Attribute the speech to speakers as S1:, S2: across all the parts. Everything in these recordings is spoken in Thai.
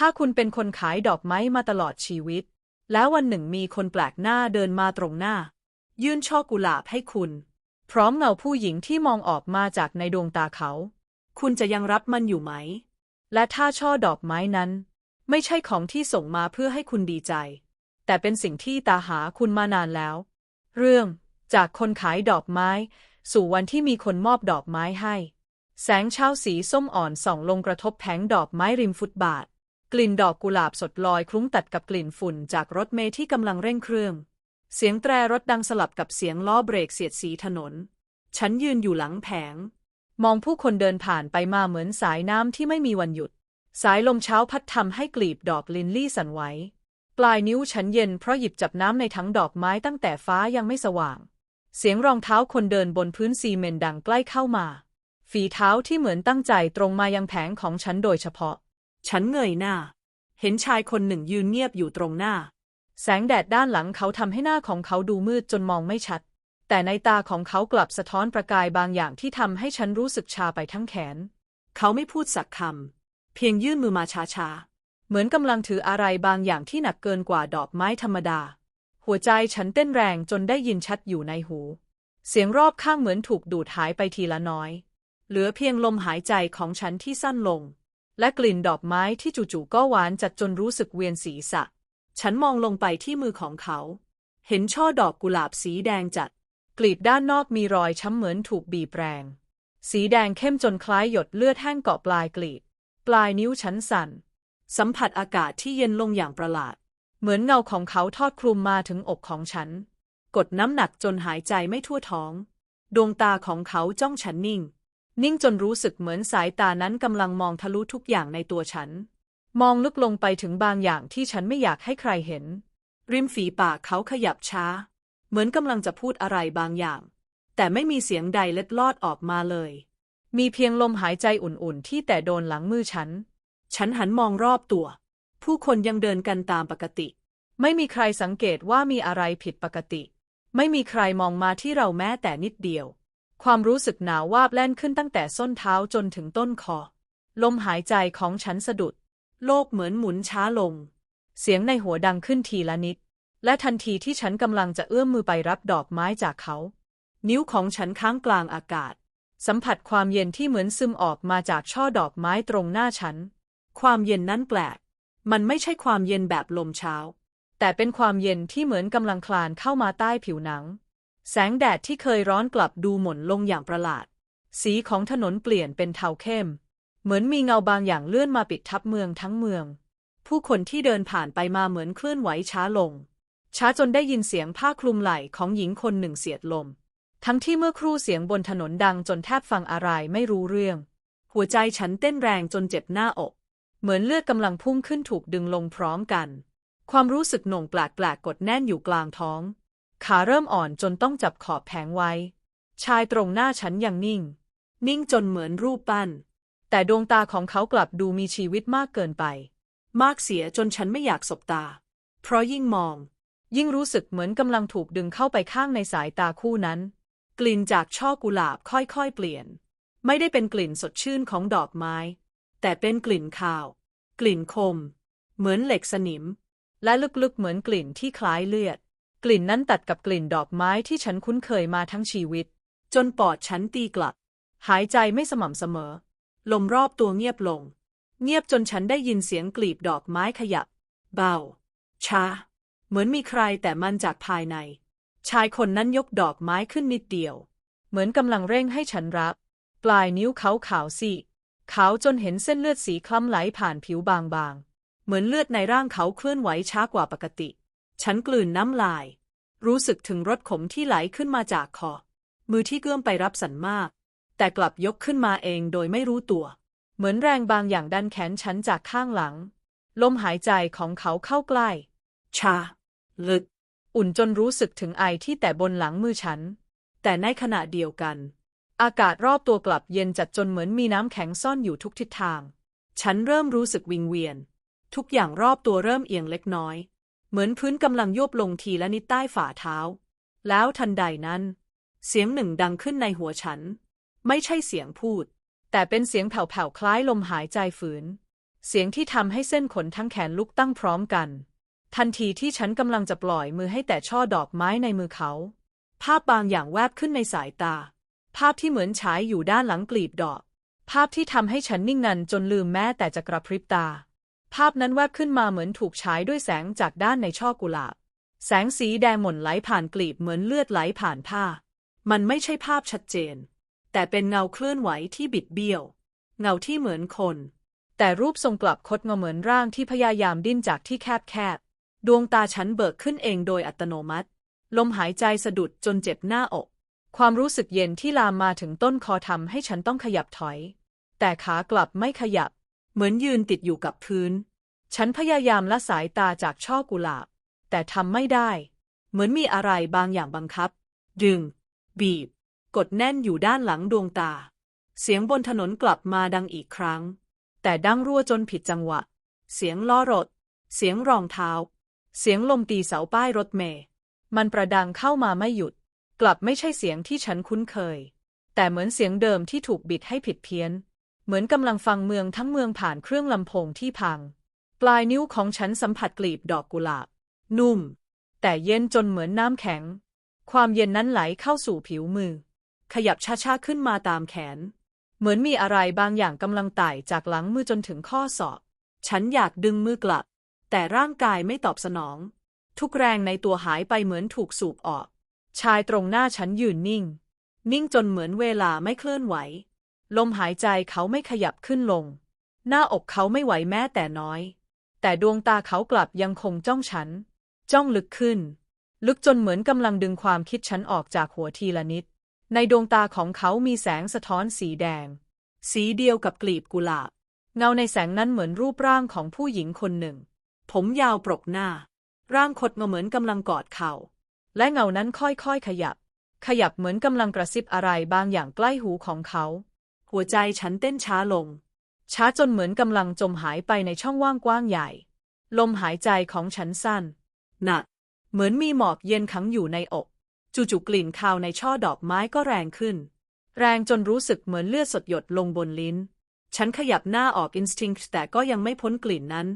S1: ถ้าคุณเป็นคนขายดอกไม้มาตลอดชีวิต แล้ววันหนึ่งมีคนแปลกหน้าเดินมาตรงหน้า ยื่นช่อกุหลาบให้คุณ พร้อมเงาผู้หญิงที่มองออกมาจากในดวงตาเขา คุณจะยังรับมันอยู่ไหม และถ้าช่อดอกไม้นั้น ไม่ใช่ของที่ส่งมาเพื่อให้คุณดีใจ แต่เป็นสิ่งที่ตาหาคุณมานานแล้ว เรื่องจากคนขายดอกไม้ สู่วันที่มีคนมอบดอกไม้ให้ แสงเช้าสีส้มอ่อนส่องลงกระทบแผงดอกไม้ริมฟุตบาท กลิ่นดอกกุหลาบสดลอยคลุ้งตัดกับกลิ่นฝุ่นจากรถเมล์ที่กำลังเร่งเครื่อง เสียงแตรรถดังสลับกับเสียงล้อเบรกเสียดสีถนน ฉันยืนอยู่หลังแผง มองผู้คนเดินผ่านไปมาเหมือนสายน้ำที่ไม่มีวันหยุด สายลมเช้าพัดทำให้กลีบดอกลินลี่สั่นไหว ปลายนิ้วฉันเย็นเพราะหยิบจับน้ำในถังดอกไม้ตั้งแต่ฟ้ายังไม่สว่าง เสียงรองเท้าคนเดินบนพื้นซีเมนต์ดังใกล้เข้ามา ฝีเท้าที่เหมือนตั้งใจตรงมายังแผงของฉันโดยเฉพาะ ฉันเงยหน้า เห็นชายคนหนึ่งยืนเงียบอยู่ตรงหน้า แสงแดดด้านหลังเขาทำให้หน้าของเขาดูมืดจนมองไม่ชัด แต่ในตาของเขากลับสะท้อนประกายบางอย่างที่ทำให้ฉันรู้สึกชาไปทั้งแขน เขาไม่พูดสักคำเพียงยื่นมือมาช้าๆเหมือนกำลังถืออะไรบางอย่างที่หนักเกินกว่าดอกไม้ธรรมดา หัวใจฉันเต้นแรงจนได้ยินชัดอยู่ในหู เสียงรอบข้างเหมือนถูกดูดหายไปทีละน้อย เหลือเพียงลมหายใจของฉันที่สั้นลง และกลิ่นดอกไม้ที่จู่ๆก็หวานจัดจนรู้สึกเวียนศีรษะ ฉันมองลงไปที่มือของเขา เห็นช่อดอกกุหลาบสีแดงจัด กลีบด้านนอกมีรอยช้ำเหมือนถูกบีบแรง สีแดงเข้มจนคล้ายหยดเลือดแห้งเกาะปลายกลีบ ปลายนิ้วฉันสั่น สัมผัสอากาศที่เย็นลงอย่างประหลาด เหมือนเงาของเขาทอดคลุมมาถึงอกของฉัน กดน้ำหนักจนหายใจไม่ทั่วท้อง ดวงตาของเขาจ้องฉันนิ่ง นิ่งจนรู้สึกเหมือนสายตานั้นกำลังมองทะลุทุกอย่างในตัวฉัน มองลึกลงไปถึงบางอย่างที่ฉันไม่อยากให้ใครเห็น ริมฝีปากเขาขยับช้า เหมือนกำลังจะพูดอะไรบางอย่าง แต่ไม่มีเสียงใดเล็ดลอดออกมาเลย มีเพียงลมหายใจอุ่นๆ ที่แต่โดนหลังมือฉัน ฉันหันมองรอบตัว ผู้คนยังเดินกันตามปกติ ไม่มีใครสังเกตว่ามีอะไรผิดปกติ ไม่มีใครมองมาที่เราแม้แต่นิดเดียว ความรู้สึกหนาววาบแล่นขึ้นตั้งแต่ส้นเท้าจนถึงต้นคอ ลมหายใจของฉันสะดุด โลกเหมือนหมุนช้าลง เสียงในหัวดังขึ้นทีละนิด และทันทีที่ฉันกำลังจะเอื้อมมือไปรับดอกไม้จากเขา นิ้วของฉันค้างกลางอากาศ สัมผัสความเย็นที่เหมือนซึมออกมาจากช่อดอกไม้ตรงหน้าฉัน ความเย็นนั้นแปลก มันไม่ใช่ความเย็นแบบลมเช้า แต่เป็นความเย็นที่เหมือนกำลังคลานเข้ามาใต้ผิวหนัง แสงแดดที่เคยร้อนกลับดูหม่นลงอย่างประหลาด สีของถนนเปลี่ยนเป็นเทาเข้ม เหมือนมีเงาบางอย่างเลื่อนมาปิดทับเมืองทั้งเมือง ผู้คนที่เดินผ่านไปมาเหมือนเคลื่อนไหวช้าลง ช้าจนได้ยินเสียงผ้าคลุมไหล่ของหญิงคนหนึ่งเสียดลม ทั้งที่เมื่อครู่เสียงบนถนนดังจนแทบฟังอะไรไม่รู้เรื่อง หัวใจฉันเต้นแรงจนเจ็บหน้าอก เหมือนเลือดกำลังพุ่งขึ้นถูกดึงลงพร้อมกัน ความรู้สึกหน่วงแปลกๆกดแน่นอยู่กลางท้อง ขาเริ่มอ่อนจนต้องจับขอบแผงไว้ ชายตรงหน้าฉันยังนิ่ง นิ่งจนเหมือนรูปปั้น แต่ดวงตาของเขากลับดูมีชีวิตมากเกินไป มากเสียจนฉันไม่อยากสบตา เพราะยิ่งมอง ยิ่งรู้สึกเหมือนกำลังถูกดึงเข้าไปข้างในสายตาคู่นั้น กลิ่นจากช่อกุหลาบค่อยๆเปลี่ยน ไม่ได้เป็นกลิ่นสดชื่นของดอกไม้ แต่เป็นกลิ่นคาว กลิ่นคม เหมือนเหล็กสนิม และลึกๆเหมือนกลิ่นที่คล้ายเลือด กลิ่นนั้นตัดกับกลิ่นดอกไม้ที่ฉันคุ้นเคยมาทั้งชีวิต จนปอดฉันตีกลับ หายใจไม่สม่ำเสมอ ลมรอบตัวเงียบลง เงียบจนฉันได้ยินเสียงกลีบดอกไม้ขยับ เบาช้าเหมือนมีใครแต่มันจากภายใน ชายคนนั้นยกดอกไม้ขึ้นนิดเดียว เหมือนกำลังเร่งให้ฉันรับ ปลายนิ้วเขาขาวซีขาวจนเห็นเส้นเลือดสีคล้ำไหลผ่านผิวบางๆ เหมือนเลือดในร่างเขาเคลื่อนไหวช้ากว่าปกติ ฉันกลืนน้ำลาย รู้สึกถึงรสขมที่ไหลขึ้นมาจากคอ มือที่เกื้อมไปรับสันมาก แต่กลับยกขึ้นมาเองโดยไม่รู้ตัว เหมือนแรงบางอย่างดันแขนฉันจากข้างหลัง ลมหายใจของเขาเข้าใกล้ ชา ลึก อุ่นจนรู้สึกถึงไอที่แต่บนหลังมือฉัน แต่ในขณะเดียวกัน อากาศรอบตัวกลับเย็นจัดจนเหมือนมีน้ำแข็งซ่อนอยู่ทุกทิศทาง ฉันเริ่มรู้สึกวิงเวียน ทุกอย่างรอบตัวเริ่มเอียงเล็กน้อย เหมือนพื้นกำลังโยบลงทีละนิดใต้ฝ่าเท้า แล้วทันใดนั้น เสียงหนึ่งดังขึ้นในหัวฉัน ไม่ใช่เสียงพูด แต่เป็นเสียงแผ่วๆคล้ายลมหายใจฝืน เสียงที่ทำให้เส้นขนทั้งแขนลุกตั้งพร้อมกัน ทันทีที่ฉันกำลังจะปล่อยมือให้แต่ช่อดอกไม้ในมือเขา ภาพบางอย่างแวบขึ้นในสายตา ภาพที่เหมือนฉายอยู่ด้านหลังกลีบดอก ภาพที่ทำให้ฉันนิ่งงันจนลืมแม้แต่จะกระพริบตา ภาพนั้นแวบขึ้นมาเหมือนถูกฉายด้วยแสงจากด้านในช่อกุหลาบ แสงสีแดงหม่นไหลผ่านกลีบเหมือนเลือดไหลผ่านผ้า มันไม่ใช่ภาพชัดเจน แต่เป็นเงาเคลื่อนไหวที่บิดเบี้ยว เงาที่เหมือนคน แต่รูปทรงกลับคดงอเหมือนร่างที่พยายามดิ้นจากที่แคบๆ ดวงตาฉันเบิกขึ้นเองโดยอัตโนมัติ ลมหายใจสะดุดจนเจ็บหน้าอก ความรู้สึกเย็นที่ลามมาถึงต้นคอทำให้ฉันต้องขยับถอย แต่ขากลับไม่ขยับ เหมือนยืนติดอยู่กับพื้น ฉันพยายามละสายตาจากช่อกุหลาบ แต่ทำไม่ได้ เหมือนมีอะไรบางอย่างบังคับ ดึง บีบ กดแน่นอยู่ด้านหลังดวงตา เสียงบนถนนกลับมาดังอีกครั้ง แต่ดังรั่วจนผิดจังหวะ เสียงล้อรถ เสียงรองเท้า เสียงลมตีเสาป้ายรถเมล์มันประดังเข้ามาไม่หยุด กลับไม่ใช่เสียงที่ฉันคุ้นเคย แต่เหมือนเสียงเดิมที่ถูกบิดให้ผิดเพี้ยน เหมือนกำลังฟังเมืองทั้งเมืองผ่านเครื่องลำโพงที่พัง ปลายนิ้วของฉันสัมผัสกลีบดอกกุหลาบ นุ่ม แต่เย็นจนเหมือนน้ำแข็ง ความเย็นนั้นไหลเข้าสู่ผิวมือ ขยับช้าๆขึ้นมาตามแขน เหมือนมีอะไรบางอย่างกำลังไต่จากหลังมือจนถึงข้อศอก ฉันอยากดึงมือกลับ แต่ร่างกายไม่ตอบสนอง ทุกแรงในตัวหายไปเหมือนถูกสูบออก ชายตรงหน้าฉันยืนนิ่ง นิ่งจนเหมือนเวลาไม่เคลื่อนไหว ลมหายใจเขาไม่ขยับขึ้นลง หน้าอกเขาไม่ไหวแม้แต่น้อย แต่ดวงตาเขากลับยังคงจ้องฉัน จ้องลึกขึ้น ลึกจนเหมือนกำลังดึงความคิดฉันออกจากหัวทีละนิด ในดวงตาของเขามีแสงสะท้อนสีแดง สีเดียวกับกลีบกุหลาบ เงาในแสงนั้นเหมือนรูปร่างของผู้หญิงคนหนึ่ง ผมยาวปรกหน้า ร่างคดงอเหมือนกำลังกอดเขา และเงานั้นค่อยๆขยับ ขยับเหมือนกำลังกระซิบอะไรบางอย่างใกล้หูของเขา หัวใจฉันเต้นช้าลง ช้าจนเหมือนกำลังจมหายไปในช่องว่างกว้างใหญ่ ลมหายใจของฉันสั้น หนัก เหมือนมีหมอกเย็นขังอยู่ในอก จู่ๆกลิ่นคาวในช่อดอกไม้ก็แรงขึ้น แรงจนรู้สึกเหมือนเลือดสดหยดลงบนลิ้น ฉันขยับหน้าออกอินสติ้งแต่ก็ยังไม่พ้นกลิ่นนั้น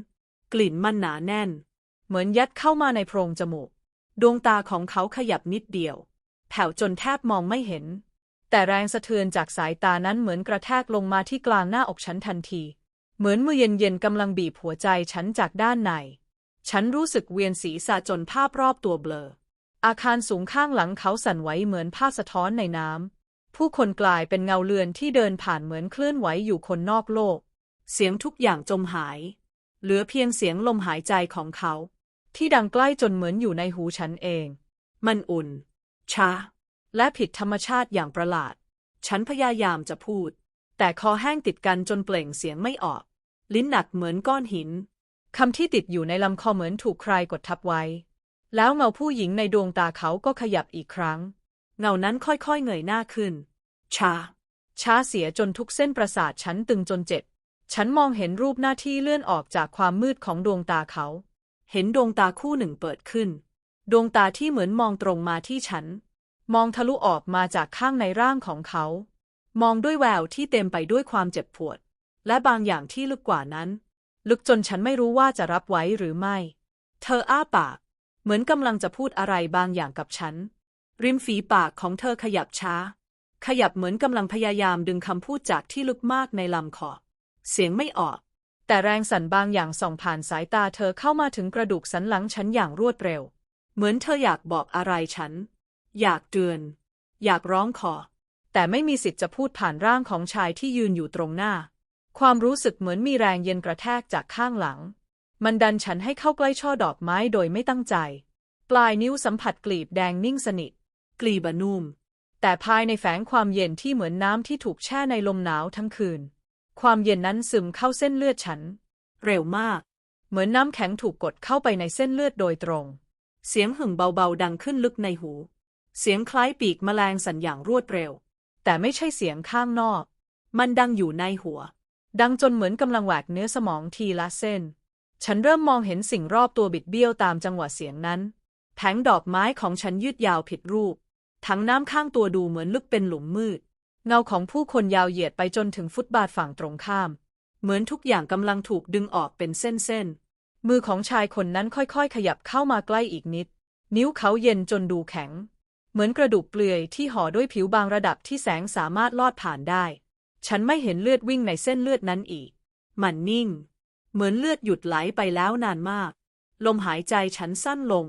S1: กลิ่นมันหนาแน่น เหมือนยัดเข้ามาในโพรงจมูก ดวงตาของเขาขยับนิดเดียว แผ่วจนแทบมองไม่เห็น แต่แรงสะเทือนจากสายตานั้นเหมือนกระแทกลงมาที่กลางหน้าอกฉันทันที เหมือนมือเย็นๆกำลังบีบหัวใจฉันจากด้านใน ฉันรู้สึกเวียนศีรษะจนภาพรอบตัวเบลอ อาคารสูงข้างหลังเขาสั่นไหวเหมือนภาพสะท้อนในน้ำ ผู้คนกลายเป็นเงาเลือนที่เดินผ่านเหมือนเคลื่อนไหวอยู่คนนอกโลก เสียงทุกอย่างจมหาย เหลือเพียงเสียงลมหายใจของเขา ที่ดังใกล้จนเหมือนอยู่ในหูฉันเอง มันอุ่นช้า และผิดธรรมชาติอย่างประหลาด ฉันพยายามจะพูด แต่คอแห้งติดกันจนเปล่งเสียงไม่ออก ลิ้นหนักเหมือนก้อนหิน คำที่ติดอยู่ในลำคอเหมือนถูกใครกดทับไว้ แล้วเงาผู้หญิงในดวงตาเขาก็ขยับอีกครั้ง เงานั้นค่อยๆเงยหน้าขึ้น ช้า ช้าเสียจนทุกเส้นประสาทฉันตึงจนเจ็บ ฉันมองเห็นรูปหน้าที่เลื่อนออกจากความมืดของดวงตาเขา เห็นดวงตาคู่หนึ่งเปิดขึ้น ดวงตาที่เหมือนมองตรงมาที่ฉัน มองทะลุออกมาจากข้างในร่างของเขา มองด้วยแววที่เต็มไปด้วยความเจ็บปวด และบางอย่างที่ลึกกว่านั้น ลึกจนฉันไม่รู้ว่าจะรับไว้หรือไม่ เธออ้าปาก เหมือนกำลังจะพูดอะไรบางอย่างกับฉัน ริมฝีปากของเธอขยับช้า ขยับเหมือนกำลังพยายามดึงคำพูดจากที่ลึกมากในลำคอ เสียงไม่ออก แต่แรงสั่นบางอย่างส่องผ่านสายตาเธอเข้ามาถึงกระดูกสันหลังฉันอย่างรวดเร็ว เหมือนเธออยากบอกอะไรฉัน อยากเตือน อยากร้องขอ แต่ไม่มีสิทธิ์จะพูดผ่านร่างของชายที่ยืนอยู่ตรงหน้า ความรู้สึกเหมือนมีแรงเย็นกระแทกจากข้างหลัง มันดันฉันให้เข้าใกล้ช่อดอกไม้โดยไม่ตั้งใจ ปลายนิ้วสัมผัสกลีบแดงนิ่งสนิท กลีบนุ่ม แต่ภายในแฝงความเย็นที่เหมือนน้ำที่ถูกแช่ในลมหนาวทั้งคืน ความเย็นนั้นซึมเข้าเส้นเลือดฉัน เร็วมาก เหมือนน้ำแข็งถูกกดเข้าไปในเส้นเลือดโดยตรง เสียงหึ่งเบาๆดังขึ้นลึกในหู เสียงคล้ายปีกแมลงสั่นอย่างรวดเร็ว แต่ไม่ใช่เสียงข้างนอก มันดังอยู่ในหัว ดังจนเหมือนกำลังแหวกเนื้อสมองทีละเส้น ฉันเริ่มมองเห็นสิ่งรอบตัวบิดเบี้ยวตามจังหวะเสียงนั้น แผงดอกไม้ของฉันยืดยาวผิดรูปทั้งน้ำข้างตัวดูเหมือนลึกเป็นหลุมมืด เงาของผู้คนยาวเหยียดไปจนถึงฟุตบาทฝั่งตรงข้าม เหมือนทุกอย่างกำลังถูกดึงออกเป็นเส้นๆ มือของชายคนนั้นค่อยๆ ขยับเข้ามาใกล้อีกนิด นิ้วเขาเย็นจนดูแข็ง เหมือนกระดูกเปลือยที่ห่อด้วยผิวบางระดับที่แสงสามารถลอดผ่านได้ ฉันไม่เห็นเลือดวิ่งในเส้นเลือดนั้นอีก มันนิ่ง เหมือนเลือดหยุดไหลไปแล้วนานมาก ลมหายใจฉันสั้นลง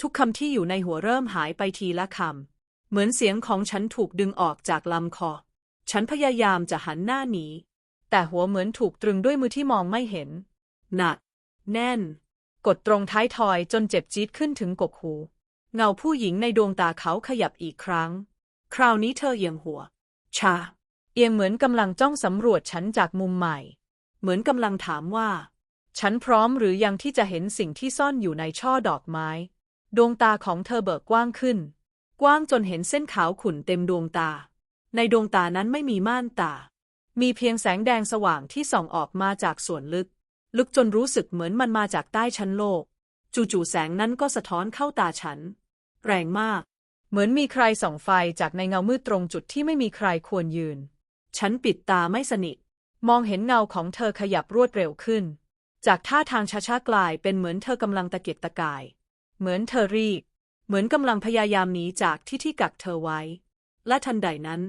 S1: ทุกคำที่อยู่ในหัวเริ่มหายไปทีละคำ เหมือนเสียงของฉันถูกดึงออกจากลำคอ ฉันพยายามจะหันหน้าหนี แต่หัวเหมือนถูกตรึงด้วยมือที่มองไม่เห็น หนัก แน่น กดตรงท้ายทอยจนเจ็บจี๊ดขึ้นถึงกกหู เงาผู้หญิงในดวงตาเขาขยับอีกครั้ง คราวนี้เธอเอียงหัว ชา เอียงเหมือนกำลังจ้องสำรวจฉันจากมุมใหม่ เหมือนกำลังถามว่า ฉันพร้อมหรือยังที่จะเห็นสิ่งที่ซ่อนอยู่ในช่อดอกไม้ ดวงตาของเธอเบิกกว้างขึ้น กว้างจนเห็นเส้นขาวขุ่นเต็มดวงตา ในดวงตานั้นไม่มีม่านตา มีเพียงแสงแดงสว่างที่ส่องออกมาจากส่วนลึก ลึกจนรู้สึกเหมือนมันมาจากใต้ชั้นโลก จู่ๆแสงนั้นก็สะท้อนเข้าตาฉัน แรงมาก เหมือนมีใครส่องไฟจากในเงามืดตรงจุดที่ไม่มีใครควรยืน ฉันปิดตาไม่สนิท มองเห็นเงาของเธอขยับรวดเร็วขึ้น จากท่าทางช้าๆกลายเป็นเหมือนเธอกำลังตะเกียกตะกาย เหมือนเธอรีบเหมือนกำลังพยายามหนีจากที่ที่กักเธอไว้ และทันใดนั้น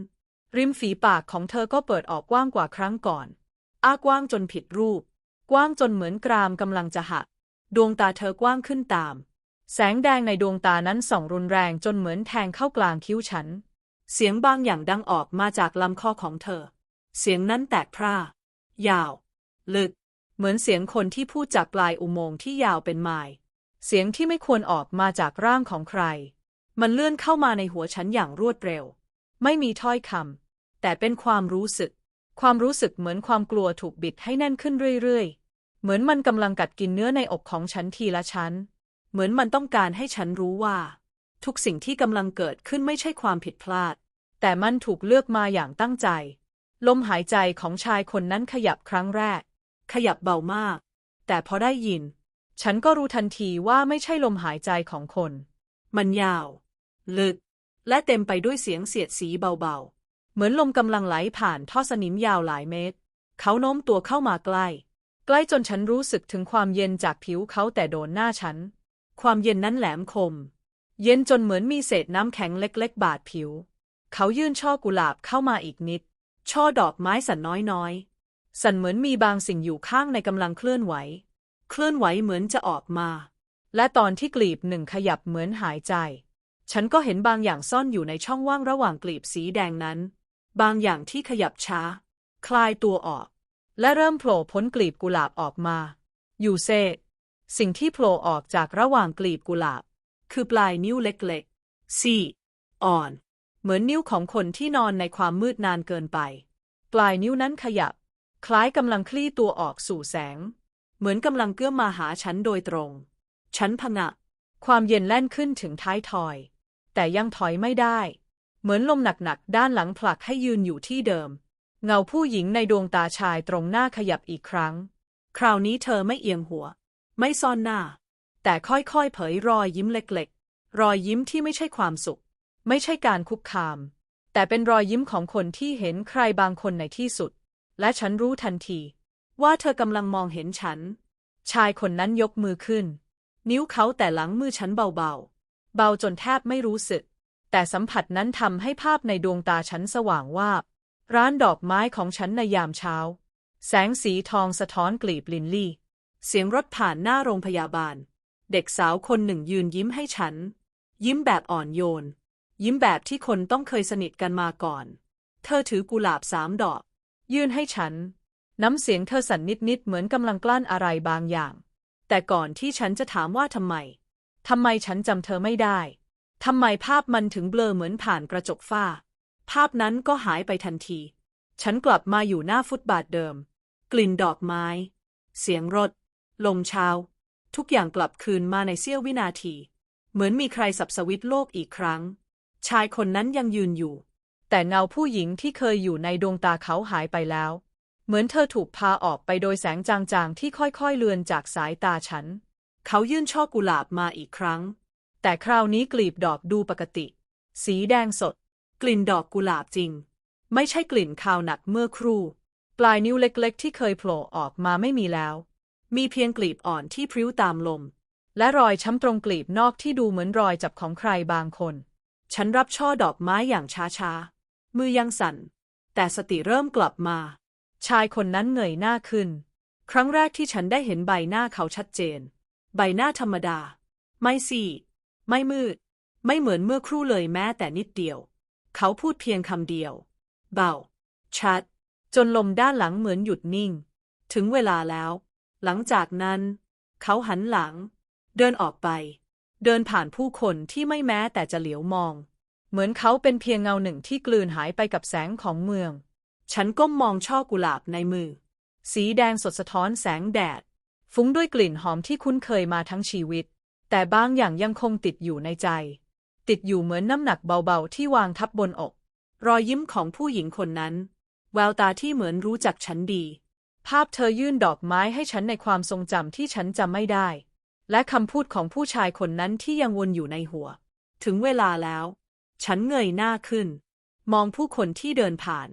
S1: ริมฝีปากของเธอก็เปิดออกกว้างกว่าครั้งก่อน อ้ากว้างจนผิดรูป กว้างจนเหมือนกรามกำลังจะหัก ดวงตาเธอกว้างขึ้นตาม แสงแดงในดวงตานั้นส่องรุนแรงจนเหมือนแทงเข้ากลางคิ้วฉัน เสียงบางอย่างดังออกมาจากลำคอของเธอ เสียงนั้นแตกพร่า ยาว ลึก เหมือนเสียงคนที่พูดจากปลายอุโมงค์ที่ยาวเป็นไมล์เสียงที่ไม่ควรออกมาจากร่างของใคร มันเลื่อนเข้ามาในหัวฉันอย่างรวดเร็ว ไม่มีถ้อยคำแต่เป็นความรู้สึก ความรู้สึกเหมือนความกลัวถูกบิดให้แน่นขึ้นเรื่อยๆ เหมือนมันกำลังกัดกินเนื้อในอกของฉันทีละชั้น เหมือนมันต้องการให้ฉันรู้ว่า ทุกสิ่งที่กำลังเกิดขึ้นไม่ใช่ความผิดพลาด แต่มันถูกเลือกมาอย่างตั้งใจ ลมหายใจของชายคนนั้นขยับครั้งแรก ขยับเบามาก แต่พอได้ยิน ฉันก็รู้ทันทีว่าไม่ใช่ลมหายใจของคน มันยาว ลึก และเต็มไปด้วยเสียงเสียดสีเบาๆ เหมือนลมกำลังไหลผ่านท่อสนิมยาวหลายเมตร เขาโน้มตัวเข้ามาใกล้ ใกล้จนฉันรู้สึกถึงความเย็นจากผิวเขาแต่โดนหน้าฉัน ความเย็นนั้นแหลมคม เย็นจนเหมือนมีเศษน้ำแข็งเล็กๆ บาดผิว เขายื่นช่อกุหลาบเข้ามาอีกนิด ช่อดอกไม้สั่นน้อยๆ สั่นเหมือนมีบางสิ่งอยู่ข้างในกำลังเคลื่อนไหว เคลื่อนไหวเหมือนจะออกมา และตอนที่กลีบหนึ่งขยับเหมือนหายใจ ฉันก็เห็นบางอย่างซ่อนอยู่ในช่องว่างระหว่างกลีบสีแดงนั้น บางอย่างที่ขยับช้า คลายตัวออก และเริ่มโผล่พ้นกลีบกุหลาบออกมา อยู่เซ สิ่งที่โผล่ออกจากระหว่างกลีบกุหลาบ คือปลายนิ้วเล็กๆซี่อ่อน เหมือนนิ้วของคนที่นอนในความมืดนานเกินไป ปลายนิ้วนั้นขยับ คล้ายกำลังคลี่ตัวออกสู่แสง เหมือนกำลังเกื้อมมาหาฉันโดยตรง ฉันพงะ ความเย็นแล่นขึ้นถึงท้ายทอย แต่ยังถอยไม่ได้ เหมือนลมหนักๆ ด้านหลังผลักให้ยืนอยู่ที่เดิม เงาผู้หญิงในดวงตาชายตรงหน้าขยับอีกครั้ง คราวนี้เธอไม่เอียงหัว ไม่ซ่อนหน้า แต่ค่อยๆเผยรอยยิ้มเล็กๆ รอยยิ้มที่ไม่ใช่ความสุข ไม่ใช่การคุกคาม แต่เป็นรอยยิ้มของคนที่เห็นใครบางคนในที่สุด และฉันรู้ทันที ว่าเธอกำลังมองเห็นฉัน ชายคนนั้นยกมือขึ้น นิ้วเขาแต่หลังมือฉันเบาๆ เบาจนแทบไม่รู้สึก แต่สัมผัสนั้นทำให้ภาพในดวงตาฉันสว่างวาบร้านดอกไม้ของฉันในยามเช้า แสงสีทองสะท้อนกลีบลินลี่ เสียงรถผ่านหน้าโรงพยาบาล เด็กสาวคนหนึ่งยืนยิ้มให้ฉัน ยิ้มแบบอ่อนโยน ยิ้มแบบที่คนต้องเคยสนิทกันมาก่อน เธอถือกุหลาบสามดอก ยื่นให้ฉัน น้ำเสียงเธอสั่นนิดๆเหมือนกำลังกลั้นอะไรบางอย่าง แต่ก่อนที่ฉันจะถามว่าทำไมทำไมฉันจำเธอไม่ได้ทำไมภาพมันถึงเบลอเหมือนผ่านกระจกฝ้า ภาพนั้นก็หายไปทันที ฉันกลับมาอยู่หน้าฟุตบาทเดิม กลิ่นดอกไม้ เสียงรถ ลมเช้า ทุกอย่างกลับคืนมาในเสี้ยววินาที เหมือนมีใครสับสวิตช์โลกอีกครั้ง ชายคนนั้นยังยืนอยู่ แต่เงาผู้หญิงที่เคยอยู่ในดวงตาเขาหายไปแล้ว เหมือนเธอถูกพาออกไปโดยแสงจางๆที่ค่อยๆเลือนจากสายตาฉัน เขายื่นช่อกุหลาบมาอีกครั้ง แต่คราวนี้กลีบดอกดูปกติ สีแดงสด กลิ่นดอกกุหลาบจริง ไม่ใช่กลิ่นคาวหนักเมื่อครู่ ปลายนิ้วเล็กๆ ที่เคยโผล่ออกมาไม่มีแล้ว มีเพียงกลีบอ่อนที่พริ้วตามลม และรอยช้ำตรงกลีบนอกที่ดูเหมือนรอยจับของใครบางคน ฉันรับช่อดอกไม้อย่างช้าๆ มือยังสั่น แต่สติเริ่มกลับมา ชายคนนั้นเงยหน้าขึ้น ครั้งแรกที่ฉันได้เห็นใบหน้าเขาชัดเจน ใบหน้าธรรมดา ไม่ซีไม่มืด ไม่เหมือนเมื่อครู่เลยแม้แต่นิดเดียว เขาพูดเพียงคำเดียว เบา ชัด จนลมด้านหลังเหมือนหยุดนิ่ง ถึงเวลาแล้ว หลังจากนั้น เขาหันหลัง เดินออกไป เดินผ่านผู้คนที่ไม่แม้แต่จะเหลียวมอง เหมือนเขาเป็นเพียงเงาหนึ่งที่กลืนหายไปกับแสงของเมือง ฉันก้มมองช่อกุหลาบในมือ สีแดงสดสะท้อนแสงแดด ฟุ้งด้วยกลิ่นหอมที่คุ้นเคยมาทั้งชีวิต แต่บางอย่างยังคงติดอยู่ในใจ ติดอยู่เหมือนน้ำหนักเบาๆ ที่วางทับบนอก รอยยิ้มของผู้หญิงคนนั้น แววตาที่เหมือนรู้จักฉันดี ภาพเธอยื่นดอกไม้ให้ฉันในความทรงจำที่ฉันจำไม่ได้ และคำพูดของผู้ชายคนนั้นที่ยังวนอยู่ในหัว ถึงเวลาแล้ว ฉันเงยหน้าขึ้น มองผู้คนที่เดินผ่าน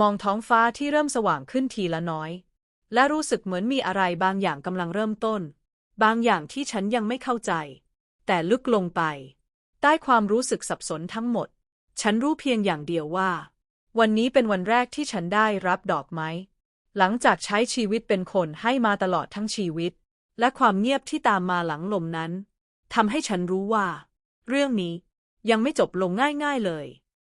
S1: มองท้องฟ้าที่เริ่มสว่างขึ้นทีละน้อย และรู้สึกเหมือนมีอะไรบางอย่างกำลังเริ่มต้น บางอย่างที่ฉันยังไม่เข้าใจ แต่ลึกลงไป ใต้ความรู้สึกสับสนทั้งหมด ฉันรู้เพียงอย่างเดียวว่า วันนี้เป็นวันแรกที่ฉันได้รับดอกไม้ หลังจากใช้ชีวิตเป็นคนให้มาตลอดทั้งชีวิต และความเงียบที่ตามมาหลังลมนั้นทำให้ฉันรู้ว่า เรื่องนี้ยังไม่จบลงง่ายๆเลย